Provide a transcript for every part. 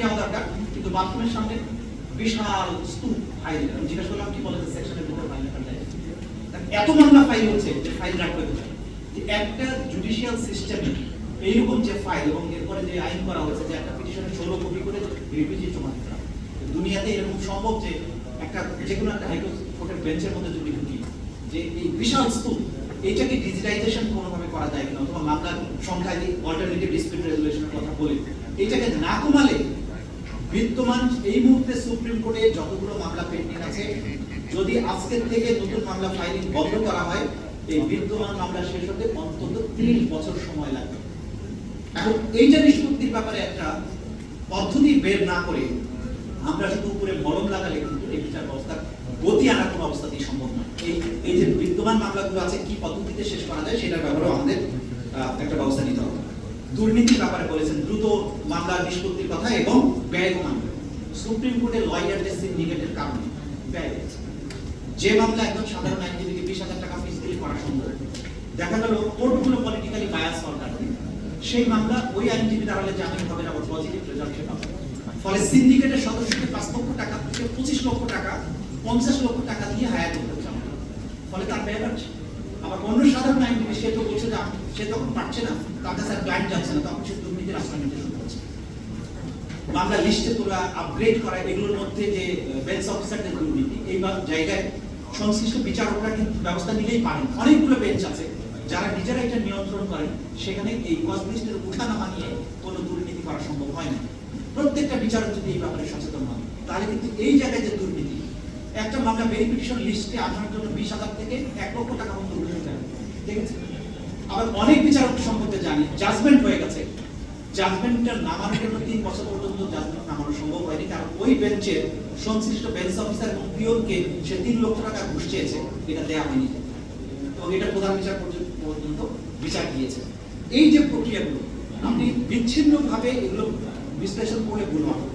যাওয়া দরকার, কিন্তু বাথরুমের সামনে বিশাল স্তূপ ফাইল আমি জিজ্ঞাসা করলাম, কি বলে সেকশনের ভিতরে ফাইল রাখা এত মামলা ফাইল হচ্ছে, যে ফাইল রাখবে কোথায় যে একটা জুডিশিয়াল সিস্টেম এইরকম যে ফাইল এবং এরপরে যে আইন করা হয়েছে, যে একটা পিটিশনে ষোলো কপি করে রিপিজি জমা দিতে। দুনিয়াতে এরকম সম্ভব যে একটা, যে কোনো একটা হাইকোর্টের বেঞ্চের মধ্যে যদি ঢুকি, যে এই বিশাল স্তূপ, এইটাকে ডিজিটাইজেশন কোনোভাবে করা যায় কিনা, অথবা মামলার সংখ্যায় অল্টারনেটিভ ডিসপিউট রেজুলেশনের কথা বলি এটাকে না কমালে বিদ্যমান এই মুহূর্তে সুপ্রিম কোর্টে যতগুলো মামলা পেন্ডিং আছে, যদি আজকের থেকে নতুন মামলা ফাইলিং বন্ধ করা হয়, এই বিদ্যমান মামলা শেষ হতে অন্তত তিরিশ বছর সময় লাগবে। এখন এইটা নিষ্পত্তির ব্যাপারে একটা পদ্ধতি বের না করে আমরা শুধু উপরে মলম লাগালে কিন্তু এই বিচার ব্যবস্থার গতি আনার কোনো অবস্থাতেই সম্ভব নয়। এই এই যে বিদ্যমান মামলাগুলো আছে, কি পদ্ধতিতে শেষ করা যায়, সেটার ব্যাপারেও আমাদের একটা ব্যবস্থা নিতে হবে। দুর্নীতির ব্যাপারে বলেছেন, দ্রুত মামলা, নিষ্পত্তির কথা এবং ব্যয় কমানো। সুপ্রিম কোর্টে লয়ারদের সিন্ডিকেটের কারণে ব্যয়। যে মামলা একজন সাধারণ আইনজীবীকে বিশ হাজার টাকা ফিস দিলে করা সম্ভব দেখা গেল, কোর্টগুলো পলিটিক্যালি বায়াস হওয়ার কারণে। সেই মামলা ওই আইনজীবী দাঁড়ালে জামিন হবে না পজিটিভ রেজাল্ট পাবে। ফলে সিন্ডিকেটের সদস্যকে পাঁচ লক্ষ টাকা থেকে পঁচিশ লক্ষ টাকা, পঞ্চাশ লক্ষ টাকা দিয়ে হায়ার করতে ফলে তার ব্যয় বাড়ছে। আবার অন্য সাধারণ আইনজীবী সে তো বলছে আমি- সে তখন পারছে না। তার কাছে আর ক্লায়েন্ট যাচ্ছে না, তখন সে দুর্নীতির আশ্রয় নিতে শুরু করছে। মামলা লিস্টে তোলা আপগ্রেড করা, এগুলোর মধ্যে যে বেঞ্চ অফিসারদের দুর্নীতি এই জায়গায় সংশ্লিষ্ট বিচারকরা কিন্তু ব্যবস্থা নিলেই পারেন। অনেকগুলো বেঞ্চ আছে, যারা নিজেরা এটা নিয়ন্ত্রণ করেন, সেখানে এই কজ লিস্টের উঠানামা নিয়ে কোনো দুর্নীতি করা সম্ভব হয় না। প্রত্যেকটা বিচারক যদি এই ব্যাপারে সচেতন হন, তাহলে কিন্তু এই জায়গায় যে দুর্নীতি একটা মামলা ভেরিফিকেশন লিস্টে আসার জন্য বিশ হাজার থেকে এক লক্ষ টাকা পর্যন্ত উঠে ঠিক আছে? আবার অনেক বিচারক সম্পর্কে জানি জাজমেন্ট হয়ে গেছে। জাজমেন্টটা নামানোর জন্য তিন বছর পর্যন্ত জাজমেন্ট নামানো সম্ভব হয়নি, কারণ ওই বেঞ্চের সংশ্লিষ্ট বেঞ্চ অফিসার এবং পিওনকে সে তিন লক্ষ টাকা ঘুষ চেয়েছে, এটা দেওয়া হয়নি। এবং এটা প্রধান বিচার পর্যন্ত বিচার দিয়েছে। এই যে প্রক্রিয়াগুলো, আপনি বিচ্ছিন্নভাবে এগুলো বিশ্লেষণ করে হবে।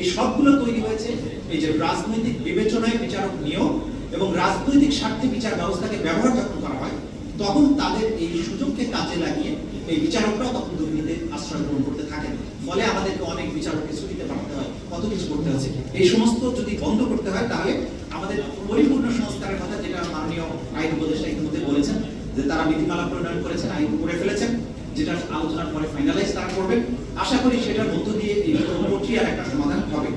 এই সবগুলো তৈরি হয়েছে এই যে রাজনৈতিক বিবেচনায় বিচারক নিয়োগ এবং রাজনৈতিক স্বার্থে বিচার ব্যবস্থাকে ব্যবহার যখন করা হয়, তখন তাদের এই সুযোগকে কাজে লাগিয়ে এই বিচারকরাও তখন দুর্নীতির আশ্রয় গ্রহণ করতে থাকেন। ফলে আমাদেরকে অনেক বিচারককে ছুটিতে পাঠাতে হয়, কত কিছু করতে হচ্ছে। এই সমস্ত যদি বন্ধ করতে হয়, তাহলে আমাদের পরিপূর্ণ সংস্কারের কথা যেটা মাননীয় আইন উপদেষ্টা ইতিমধ্যে বলেছেন, যে তারা নীতিমালা প্রণয়ন করেছেন, আইন করে ফেলেছেন। যেটা আলোচনার পরে ফাইনালাইজ তারা করবেন। আশা করি সেটার মধ্য দিয়ে এই প্রক্রিয়ার একটা সমাধান হবে।